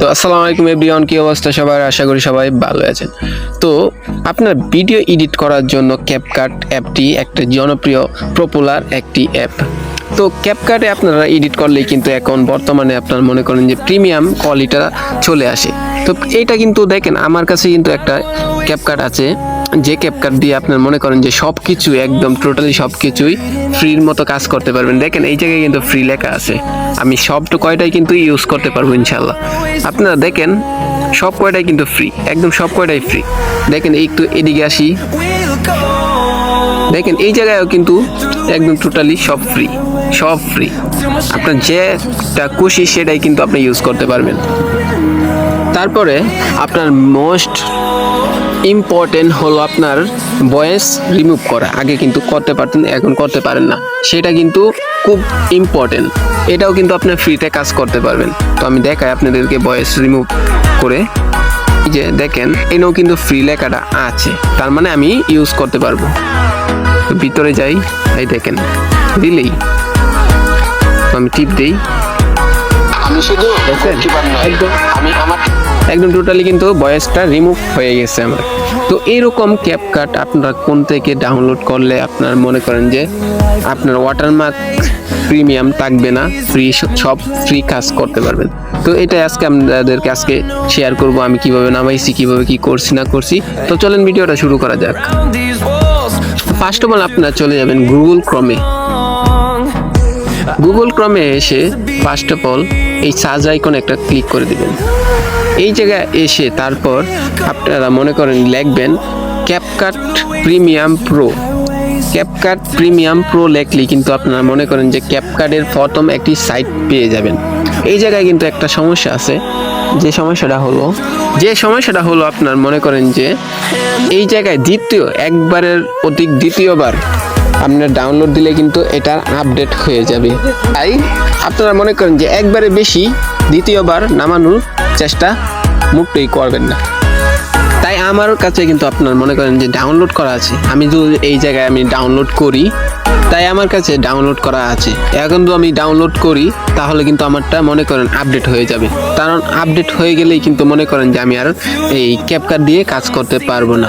তো আসসালামু আলাইকুম এভরিওয়ান, কি অবস্থা সবার? আশা করি সবাই ভালো আছেন। তো আপনার ভিডিও এডিট করার জন্য ক্যাপকাট অ্যাপটি একটা জনপ্রিয় পপুলার একটি অ্যাপ। তো ক্যাপকাটে আপনারা এডিট করলেই কিন্তু এখন বর্তমানে আপনার মনে করেন যে প্রিমিয়াম কোয়ালিটা চলে আসে। তো এইটা কিন্তু দেখেন, আমার কাছে কিন্তু একটা ক্যাপকাট আছে। যে ক্যাপকাট দিয়ে আপনার মনে করেন যে সব কিছু একদম টোটালি সব কিছুই ফ্রির মতো কাজ করতে পারবেন। দেখেন, এই জায়গায় কিন্তু ফ্রি লেখা আছে। আমি সব তো কয়টাই কিন্তু ইউজ করতে পারব ইনশাল্লাহ আপনারা দেখেন, সব কয়টাই কিন্তু ফ্রি একদম সব কয়টাই ফ্রি দেখেন একটু এদিকে আসি। দেখেন, এই জায়গায়ও কিন্তু একদম টোটালি সব ফ্রি সব ফ্রি আপনার যেটা খুশি সেটাই কিন্তু আপনি ইউজ করতে পারবেন। তারপরে আপনার মোস্ট ইম্পর্টেন্ট হলো আপনার ভয়েস রিমুভ করা। আগে কিন্তু করতে পারতেন এখন করতে পারেন না। সেটা কিন্তু খুব ইম্পর্টেন্ট এটাও কিন্তু আপনার ফ্রিতে কাজ করতে পারবেন। তো আমি দেখাই আপনাদেরকে ভয়েস রিমুভ করে। যে দেখেন এনেও কিন্তু ফ্রি লেখাটা আছে। তার মানে আমি ইউজ করতে পারব। তো ভিতরে যাই এই দেখেন দিলেই। আমি টিপ দিই। আমি শুধু একদম। আমি আমার একদম টোটালি কিন্তু ভয়েসটা রিমুভ হয়ে গেছে আমার। তো এরকম ক্যাপকাট আপনারা কোন থেকে ডাউনলোড করলে আপনার মনে করেন যে আপনার ওয়াটারমার্ক প্রিমিয়াম থাকবে না ফ্রি সব ফ্রি কাজ করতে পারবেন। তো এটা আজকে আপনাদেরকে আজকে শেয়ার করব, আমি কীভাবে নামাইছি, কীভাবে কি করছি, না করছি। তো চলেন ভিডিওটা শুরু করা যাক। ফার্স্ট অফ অল আপনারা চলে যাবেন গুগল ক্রমে গুগল ক্রমে এসে ফার্স্ট অফ অল এই সার্চ আইকন একটা ক্লিক করে দিবেন। এই জায়গায় এসে তারপর আপনারা মনে করেন লিখবেন CapCut premium pro CapCut premium pro লেখলে কিন্তু আপনারা মনে করেন যে ক্যাপকাটের প্রথম একটি সাইট পেয়ে যাবেন। এই জায়গায় কিন্তু একটা সমস্যা আছে। যে সমস্যাটা হলো, যে সমস্যাটা হলো আপনার মনে করেন যে এই জায়গায় দ্বিতীয়, একবারের অধিক দ্বিতীয়বার আপনার ডাউনলোড দিলে কিন্তু এটার আপডেট হয়ে যাবে। তাই আপনারা মনে করেন যে একবারে বেশি দ্বিতীয়বার নামানোর চেষ্টা মুক্তই করবেন না। তাই আমার কাছে কিন্তু আপনার মনে করেন যে ডাউনলোড করা আছে। আমি যদি এই জায়গায় আমি ডাউনলোড করি, তাই আমার কাছে ডাউনলোড করা আছে। এখন তো আমি ডাউনলোড করি, তাহলে কিন্তু আমারটা মনে করেন আপডেট হয়ে যাবে। কারণ আপডেট হয়ে গেলেই কিন্তু মনে করেন যে আমি আর এই ক্যাপকার দিয়ে কাজ করতে পারব না।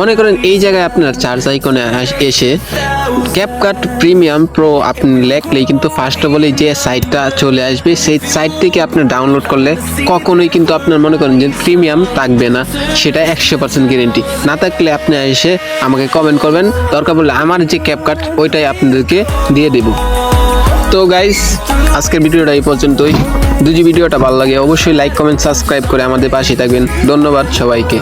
মনে করেন এই জায়গায় আপনার চার্জ আইকনে এসে ক্যাপকাট প্রিমিয়াম প্রো আপনি লেখলেই কিন্তু ফার্স্ট অফ অল যে সাইটটা চলে আসবে, সেই সাইট থেকে আপনি ডাউনলোড করলে কখনোই কিন্তু আপনার মনে করেন যে প্রিমিয়াম থাকবে না, সেটা একশো পার্সেন্ট গ্যারেন্টি না থাকলে আপনি এসে আমাকে কমেন্ট করবেন, দরকার পড়লে আমার যে ক্যাপকাট ওইটাই আপনাদেরকে দিয়ে দেব। তো গাইস আজকের ভিডিওটা এই পর্যন্তই। যদি ভিডিওটা ভালো লাগে, অবশ্যই লাইক কমেন্ট সাবস্ক্রাইব করে আমাদের পাশে থাকবেন। ধন্যবাদ সবাইকে।